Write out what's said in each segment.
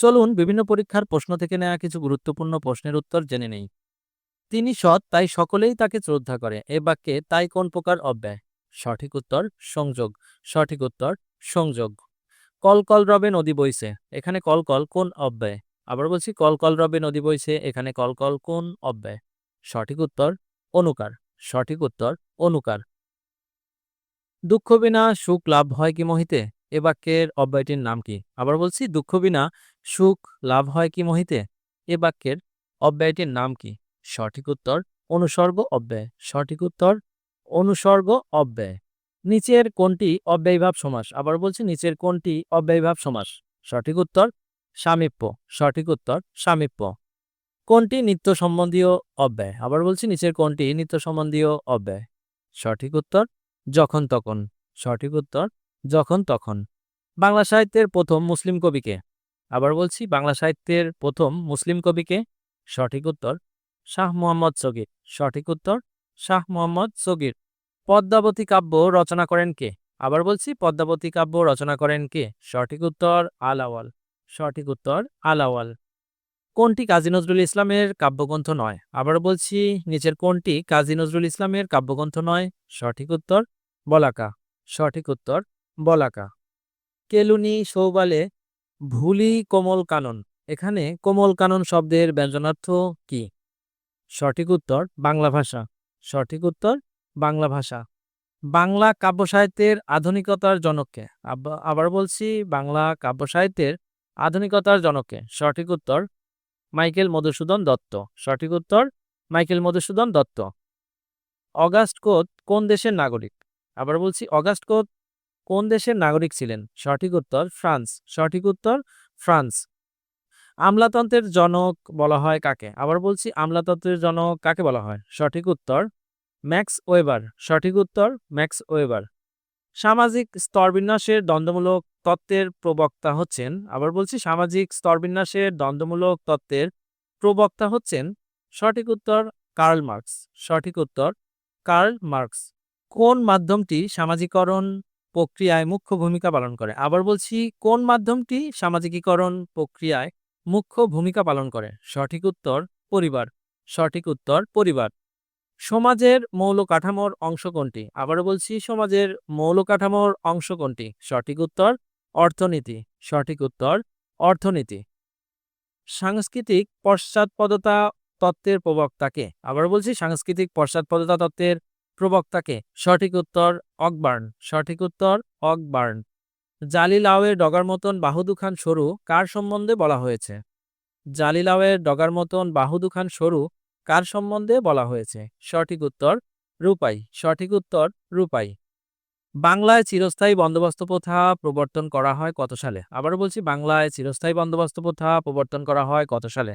চলুন বিভিন্ন পরীক্ষার প্রশ্ন থেকে নেওয়া কিছু গুরুত্বপূর্ণ প্রশ্নের উত্তর জেনে নেই। তিনি সৎ, তাই সকলেই তাকে শ্রদ্ধা করে। এ বাক্যে তাই কোন প্রকার অব্যয়? সঠিক উত্তর, সংযোগ। সঠিক উত্তর, সংযোগ। কল কল রবে নদী বইছে। এখানে কল কল কোন অব্যয়? আবার বলছি কল কল রবে নদী বইছে। এখানে কল কল কোন অব্যয়? সঠিক উত্তর, অনুকার। সঠিক উত্তর, অনুকার। দুঃখ বিনা সুখ লাভ হয় কি মহিতে? এ বাক্যের অব্যয়টির নাম কি? আবার বলছি, দুঃখ বিনা সুখ লাভ হয় কি মহিতে? এ বাক্যের অব্যয়টির নাম কি? সঠিক উত্তর, অনুসর্গ অব্যয়। সঠিক উত্তর, অনুসর্গ অব্যয়। নিচের কোনটি অব্যয়ভাব সমাস। আবার বলছি, নিচের কোনটি অব্যয়ভাব সমাস। সঠিক উত্তর, সামীপ্য। সঠিক উত্তর, সামীপ্য। কোনটি নিত্য সম্বন্ধীয় অব্যয়। আবার বলছি, নিচের কোনটি নিত্য সম্বন্ধীয় অব্যয়। সঠিক উত্তর যখন তখন সঠিক উত্তর যখন তখন। বাংলা সাহিত্যের প্রথম মুসলিম কবিকে। আবার বলছি, বাংলা সাহিত্যের প্রথম মুসলিম কবিকে? সঠিক উত্তর, শাহ মোহাম্মদ সগির। সঠিক উত্তর, শাহ মোহাম্মদ সগির। পদ্মাবতী কাব্য রচনা করেন কে? আবার বলছি, পদ্মাবতী কাব্য রচনা করেন কে? সঠিক উত্তর, আলাওয়াল। সঠিক উত্তর, আলাওয়াল। কোনটি কাজী নজরুল ইসলামের কাব্যগ্রন্থ নয়? আবার বলছি, নিচের কোনটি কাজী নজরুল ইসলামের কাব্যগ্রন্থ নয়? সঠিক উত্তর, বলাকা। সঠিক উত্তর বলাকা। কেলুনি সৌবালে ভুলি কোমল কানন। এখানে কোমল কানন শব্দের ব্যঞ্জনার্থ কি? সঠিক উত্তর বাংলা ভাষা। সঠিক উত্তর বাংলা ভাষা। বাংলা কাব্য সাহিত্যের আধুনিকতার জনককে। আব- আবার বলছি বাংলা কাব্য সাহিত্যের আধুনিকতার জনককে। সঠিক উত্তর মাইকেল মধুসূদন দত্ত। সঠিক উত্তর Michael Madhusudan Dutta. Auguste Comte কোন দেশের নাগরিক? আবার বলছি অগাস্ট কোত কোন দেশের নাগরিক ছিলেন? সঠিক উত্তর, ফ্রান্স। সঠিক উত্তর, ফ্রান্স। আমলাতন্ত্রের জনক বলা হয় কাকে? আবার বলছি, আমলাতন্ত্রের জনক কাকে বলা হয়? সঠিক উত্তর, ম্যাক্স ওয়েবার। সঠিক উত্তর, ম্যাক্স ওয়েবার। সামাজিক স্তরবিন্যাসের দ্বন্দ্বমূলক তত্ত্বের প্রবক্তা হচ্ছেন, আবার বলছি, সামাজিক স্তরবিন্যাসের দ্বন্দ্বমূলক তত্ত্বের প্রবক্তা হচ্ছেন, সঠিক উত্তর, কার্ল মার্কস। সঠিক উত্তর, কার্ল মার্কস। কোন মাধ্যমটি সামাজিকরণ প্রক্রিয়ায় মুখ্য ভূমিকা পালন করে। আবার বলছি, কোন মাধ্যমটি সামাজিকীকরণ প্রক্রিয়ায় মুখ্য ভূমিকা পালন করে? সঠিক উত্তর, পরিবার। সঠিক উত্তর, পরিবার। সমাজের মৌল কাঠামোর অংশ কোনটি? আবারও বলছি, সমাজের মৌল কাঠামোর অংশ কোনটি? সঠিক উত্তর, অর্থনীতি। সঠিক উত্তর, অর্থনীতি। সাংস্কৃতিক পশ্চাৎপদতা তত্ত্বের প্রবক্তাকে আবার বলছি, সাংস্কৃতিক পশ্চাৎপদতা তত্ত্বের প্রবক্তাকে সঠিক উত্তর অকবার্ন, সঠিক উত্তর অকবার্ন। জালিলাওয়ের ডগার মতন বাহুদুখান সরু কার সম্বন্ধে বলা হয়েছে? জালিলাওয়ের ডগার মতন বাহুদুখান সরু কার সম্বন্ধে বলা হয়েছে? সঠিক উত্তর রূপাই, সঠিক উত্তর রূপাই। বাংলায় চিরস্থায়ী বন্দোবস্ত প্রথা প্রবর্তন করা হয় কত সালে? আবার বলছি, বাংলায় চিরস্থায়ী বন্দোবস্ত প্রথা প্রবর্তন করা হয় কত সালে?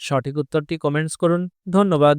সঠিক উত্তরটি কমেন্টস করুন। ধন্যবাদ।